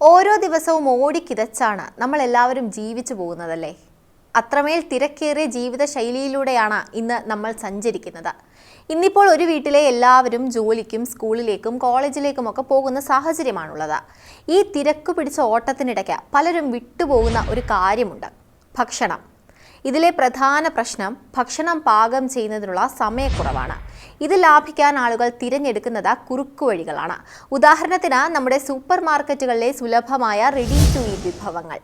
ഓരോ ദിവസവും ഓടിക്കിതച്ചാണ് നമ്മൾ എല്ലാവരും ജീവിച്ചു പോകുന്നതല്ലേ? അത്രമേൽ തിരക്കേറിയ ജീവിത ശൈലിയിലൂടെയാണ് ഇന്ന് നമ്മൾ സഞ്ചരിക്കുന്നത്. ഇന്നിപ്പോൾ ഒരു വീട്ടിലെ എല്ലാവരും ജോലിക്കും സ്കൂളിലേക്കും കോളേജിലേക്കും ഒക്കെ പോകുന്ന സാഹചര്യമാണുള്ളത്. ഈ തിരക്ക് പിടിച്ച ഓട്ടത്തിനിടയ്ക്ക് പലരും വിട്ടുപോകുന്ന ഒരു കാര്യമുണ്ട്. ഭക്ഷണം. ഇതിലെ പ്രധാന പ്രശ്നം ഭക്ഷണം പാകം ചെയ്യുന്നതിനുള്ള സമയക്കുറവാണ്. ഇത് ലാഭിക്കാൻ ആളുകൾ തിരഞ്ഞെടുക്കുന്നത് കുറുക്കു വഴികളാണ്. ഉദാഹരണത്തിന് നമ്മുടെ സൂപ്പർ മാർക്കറ്റുകളിലെ സുലഭമായ റെഡി ടു ഈറ്റ് വിഭവങ്ങൾ.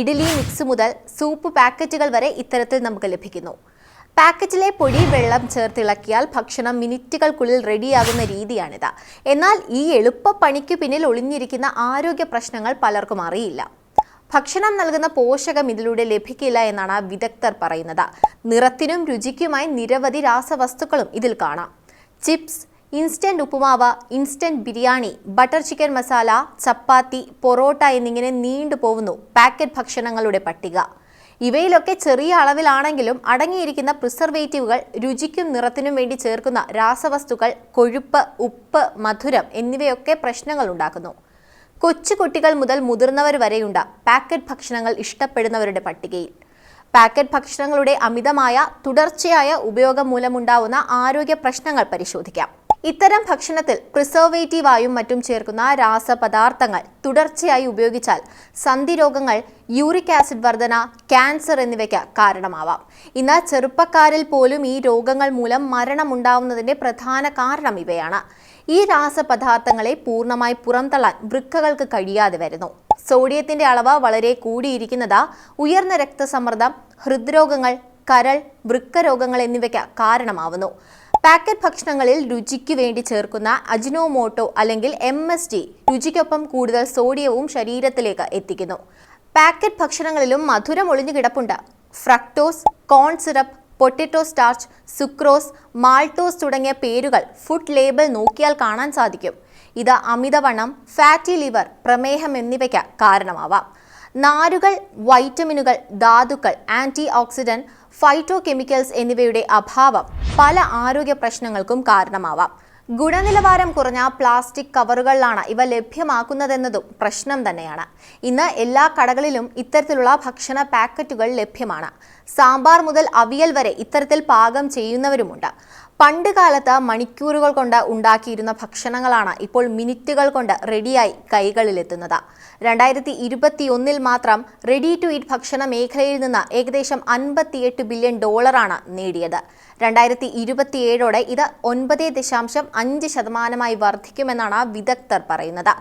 ഇഡ്ഡലി മിക്സ് മുതൽ സൂപ്പ് പാക്കറ്റുകൾ വരെ ഇത്തരത്തിൽ നമുക്ക് ലഭിക്കുന്നു. പാക്കറ്റിലെ പൊടി വെള്ളം ചേർത്തിളക്കിയാൽ ഭക്ഷണം മിനിറ്റുകൾക്കുള്ളിൽ റെഡിയാകുന്ന രീതിയാണിത്. എന്നാൽ ഈ എളുപ്പ പണിക്കു പിന്നിൽ ഒളിഞ്ഞിരിക്കുന്ന ആരോഗ്യ പ്രശ്നങ്ങൾ പലർക്കും അറിയില്ല. ഭക്ഷണം നൽകുന്ന പോഷകം ഇതിലൂടെ ലഭിക്കില്ല എന്നാണ് വിദഗ്ധർ പറയുന്നത്. നിറത്തിനും രുചിക്കുമായി നിരവധി രാസവസ്തുക്കളും ഇതിൽ കാണാം. Chips instant uppumavu instant biryani butter chicken masala chapati parotta എന്നിങ്ങനെ നീണ്ടുപോകുന്നു പാക്കറ്റ് ഭക്ഷണങ്ങളുടെ പട്ടിക. ഇവയിലൊക്കെ ചെറിയ അളവിലാണെങ്കിലും അടങ്ങിയിരിക്കുന്ന പ്രിസർവേറ്റീവുകൾ രുചിക്കും നിറത്തിനും വേണ്ടി ചേർക്കുന്ന രാസവസ്തുക്കൾ കൊഴുപ്പ് ഉപ്പ് മധുരം എന്നിവയൊക്കെ പ്രശ്നങ്ങൾ ഉണ്ടാക്കുന്നു. കൊച്ചു കുട്ടികൾ മുതൽ മുതിർന്നവർ വരെയുണ്ട് പാക്കറ്റ് ഭക്ഷണങ്ങൾ ഇഷ്ടപ്പെടുന്നവരുടെ പട്ടികയിൽ. പാക്കറ്റ് ഭക്ഷണങ്ങളുടെ അമിതമായ തുടർച്ചയായ ഉപയോഗം മൂലമുണ്ടാവുന്ന ആരോഗ്യ പ്രശ്നങ്ങൾ പരിശോധിക്കാം. ഇത്തരം ഭക്ഷണത്തിൽ പ്രിസർവേറ്റീവായും മറ്റും ചേർക്കുന്ന രാസപദാർത്ഥങ്ങൾ തുടർച്ചയായി ഉപയോഗിച്ചാൽ സന്ധി രോഗങ്ങൾ യൂറിക് ആസിഡ് വർധന ക്യാൻസർ എന്നിവയ്ക്ക് കാരണമാവാം. ഇന്ന് ചെറുപ്പക്കാരിൽ പോലും ഈ രോഗങ്ങൾ മൂലം മരണമുണ്ടാവുന്നതിന്റെ പ്രധാന കാരണം ഇവയാണ്. ഈ രാസപദാർത്ഥങ്ങളെ പൂർണമായി പുറന്തള്ളാൻ വൃക്കകൾക്ക് കഴിയാതെ വരുന്നു. സോഡിയത്തിന്റെ അളവ് വളരെ കൂടിയിരിക്കുന്നത് ഉയർന്ന രക്തസമ്മർദ്ദം ഹൃദ്രോഗങ്ങൾ കരൾ വൃക്ക രോഗങ്ങൾ എന്നിവയ്ക്ക് കാരണമാവുന്നു. പാക്കറ്റ് ഭക്ഷണങ്ങളിൽ രുചിക്ക് വേണ്ടി ചേർക്കുന്ന അജിനോമോട്ടോ അല്ലെങ്കിൽ എം എസ് ടി രുചിക്കൊപ്പം കൂടുതൽ സോഡിയവും ശരീരത്തിലേക്ക് എത്തിക്കുന്നു. പാക്കറ്റ് ഭക്ഷണങ്ങളിലും മധുരം ഒളിഞ്ഞു കിടപ്പുണ്ട്. Fructose corn syrup potato starch sucrose maltose തുടങ്ങിയ പേരുകൾ ഫുഡ് ലേബൽ നോക്കിയാൽ കാണാൻ സാധിക്കും. ഇത് അമിതവണ്ണം ഫാറ്റി ലിവർ പ്രമേഹം എന്നിവയ്ക്ക് കാരണമാവാം. നാരുകൾ വൈറ്റമിനുകൾ ധാതുക്കൾ ആന്റി ഓക്സിഡന്റ് ഫൈറ്റോ കെമിക്കൽസ് എന്നിവയുടെ അഭാവം പല ആരോഗ്യ പ്രശ്നങ്ങൾക്കും കാരണമാവാം. ഗുണനിലവാരം കുറഞ്ഞ പ്ലാസ്റ്റിക് കവറുകളിലാണ് ഇവ ലഭ്യമാക്കുന്നതെന്നതും പ്രശ്നം തന്നെയാണ്. ഇന്ന് എല്ലാ കടകളിലും ഇത്തരത്തിലുള്ള ഭക്ഷണ പാക്കറ്റുകൾ ലഭ്യമാണ്. സാമ്പാർ മുതൽ അവിയൽ വരെ ഇത്തരത്തിൽ പാകം ചെയ്യുന്നവരുമുണ്ട്. പണ്ട് കാലത്ത് മണിക്കൂറുകൾ കൊണ്ട് ഉണ്ടാക്കിയിരുന്ന ഭക്ഷണങ്ങളാണ് ഇപ്പോൾ മിനിറ്റുകൾ കൊണ്ട് റെഡിയായി കൈകളിലെത്തുന്നത്. രണ്ടായിരത്തി ഇരുപത്തി ഒന്നിൽ മാത്രം റെഡി ടു ഈറ്റ് ഭക്ഷണ മേഖലയിൽ നിന്ന് ഏകദേശം അൻപത്തിയെട്ട് ബില്യൺ ഡോളറാണ് നേടിയത്. രണ്ടായിരത്തി ഇരുപത്തിയേഴോടെ ഇത് ഒൻപത് ദശാംശം അഞ്ച് ശതമാനമായി വർദ്ധിക്കുമെന്നാണ് വിദഗ്ധർ പറയുന്നത്.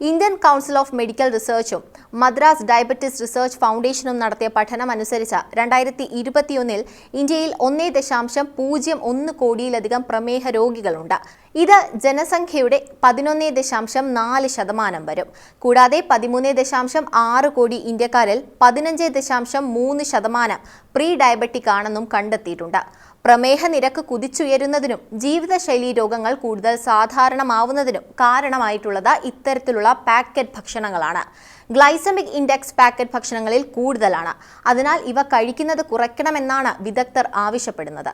ഇന്ത്യൻ കൗൺസിൽ ഓഫ് മെഡിക്കൽ റിസർച്ചും മദ്രാസ് ഡയബറ്റിസ് റിസർച്ച് ഫൗണ്ടേഷനും നടത്തിയ പഠനം അനുസരിച്ച് രണ്ടായിരത്തി ഇരുപത്തിയൊന്നിൽ ഇന്ത്യയിൽ ഒന്നേ ദശാംശം പൂജ്യം ഒന്ന് കോടിയിലധികം പ്രമേഹ രോഗികളുണ്ട്. ഇത് ജനസംഖ്യയുടെ പതിനൊന്നേ ദശാംശം നാല് ശതമാനം വരും. കൂടാതെ പതിമൂന്ന് ദശാംശം ആറ് കോടി ഇന്ത്യക്കാരിൽ പതിനഞ്ച് ദശാംശം മൂന്ന് ശതമാനം പ്രീ ഡയബറ്റിക് ആണെന്നും കണ്ടെത്തിയിട്ടുണ്ട്. പ്രമേഹ നിരക്ക് കുതിച്ചുയരുന്നതിനും ജീവിതശൈലി രോഗങ്ങൾ കൂടുതൽ സാധാരണമാവുന്നതിനും കാരണമായിട്ടുള്ളത് ഇത്തരത്തിലുള്ള പാക്കറ്റ് ഭക്ഷണങ്ങളാണ്. ഗ്ലൈസമിക് ഇൻഡെക്സ് പാക്കറ്റ് ഭക്ഷണങ്ങളിൽ കൂടുതലാണ്. അതിനാൽ ഇവ കഴിക്കുന്നത് കുറയ്ക്കണമെന്നാണ് വിദഗ്ധർ ആവശ്യപ്പെടുന്നത്.